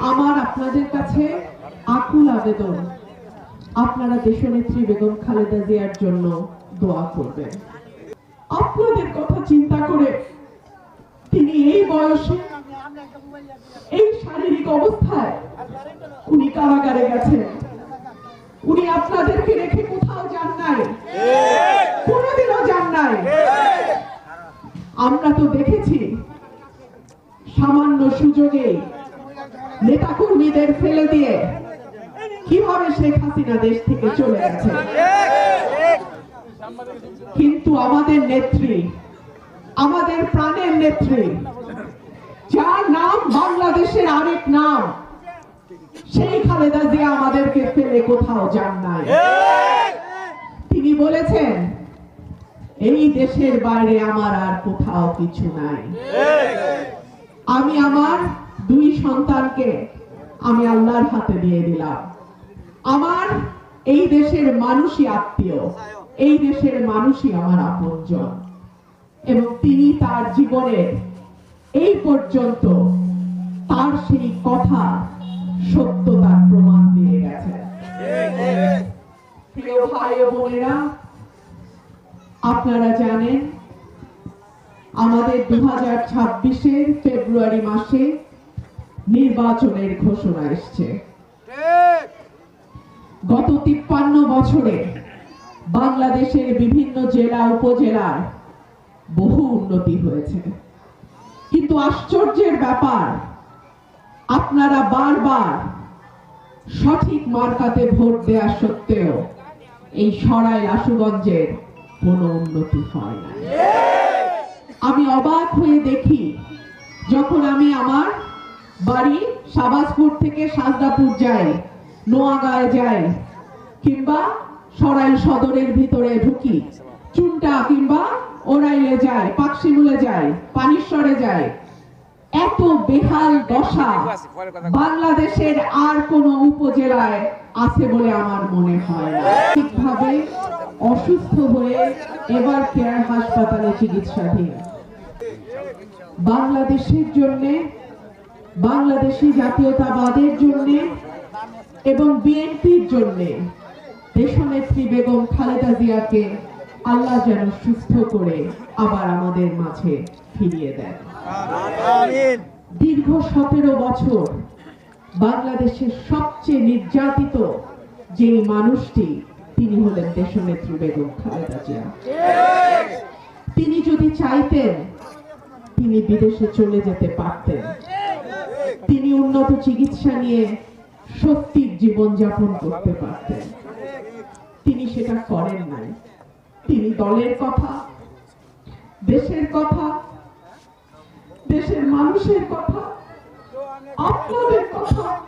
আমার আপনাদের কাছে আকুল আবেদন। আপনারা দেশনেত্রী বেগম খালেদা জিয়ার জন্য দোয়া করবেন। আপনাদের কথা চিন্তা করে তিনি এই বয়সে এই শারীরিক অবস্থায় উনি কারাগারে গেছেন। উনি আপনাদেরকে রেখে কোথাও যান নাই। কোনোদিনও যান নাই। আমরা তো দেখেছি সামান্য সুযোগে নেতাকর্মীদের ফেলে দিয়ে কীভাবে শেখ হাসিনা দেশ থেকে চলে গেছে? কিন্তু আমাদের নেত্রী, আমাদের প্রাণের নেত্রী, যার নাম বাংলাদেশের আরেক নাম, সেই খালেদা জিয়া আমাদেরকে ফেলে কোথাও যান নাই। তিনি বলেছেন, এই দেশের বাইরে আমার আর কোথাও কিছু নাই। আমি আমার দুই সন্তানকে আমি আল্লাহর হাতে দিয়ে দিলাম। আমার এই দেশের মানুষই আত্মীয়, এই দেশের মানুষই আমার আপনজন। এবং তিনি তার জীবনের এই পর্যন্ত তার সেই কথা সত্যতার প্রমাণ দিয়ে গেছে আপনারা জানেন, আমাদের দু হাজার ছাব্বিশের ফেব্রুয়ারি মাসে নির্বাচনের ঘোষণা এসছে। গত তিপ্পান্ন বছরে বাংলাদেশের বিভিন্ন জেলা উপজেলার বহু উন্নতি হয়েছে। কিন্তু আশ্চর্যের ব্যাপার আপনারা বারবার সঠিক মার্কাতে ভোট দেওয়া সত্ত্বেও এই সরাই আশুগঞ্জের কোনো উন্নতি হয় না আমি অবাক হয়ে দেখি যখন আমি আমার বাড়ি সাবাজপুর থেকে সাজদাপুর যাই নোয়াগাঁয় যাই কিংবা সরাইল সদরের ভিতরে ঢুকি। চুনটা কিংবা ওরাইলে যায়, পাকশিমুলে যায়, পানিশ্বরে যায়। এত বেহাল দশা। বাংলাদেশের আর কোন উপজেলায় আছে বলে আমার মনে হয় অসুস্থ হয়ে এবার কেয়ার হাসপাতালে চিকিৎসাধীন। বাংলাদেশের জন্য বাংলাদেশি জাতীয়তাবাদের জন্য এবং বিএনপির জন্য দেশনেত্রী বেগম খালেদা জিয়াকে আল্লাহ যেন সুস্থ করে আবার আমাদের মাঝে ফিরিয়ে দেন। দীর্ঘ সতেরো বছর বাংলাদেশের সবচেয়ে নির্যাতিত যে মানুষটি তিনি হলেন দেশনেত্রী বেগম খালেদা জিয়া। তিনি যদি চাইতেন তিনি বিদেশে চলে যেতে পারতেন। তিনি উন্নত চিকিৎসা নিয়ে সত্যির জীবনযাপন করতে পারতেন। তিনি সেটা করেন নাই। তিনি দলের কথা, দেশের কথা, দেশের মানুষের কথা, আপনাদের কথা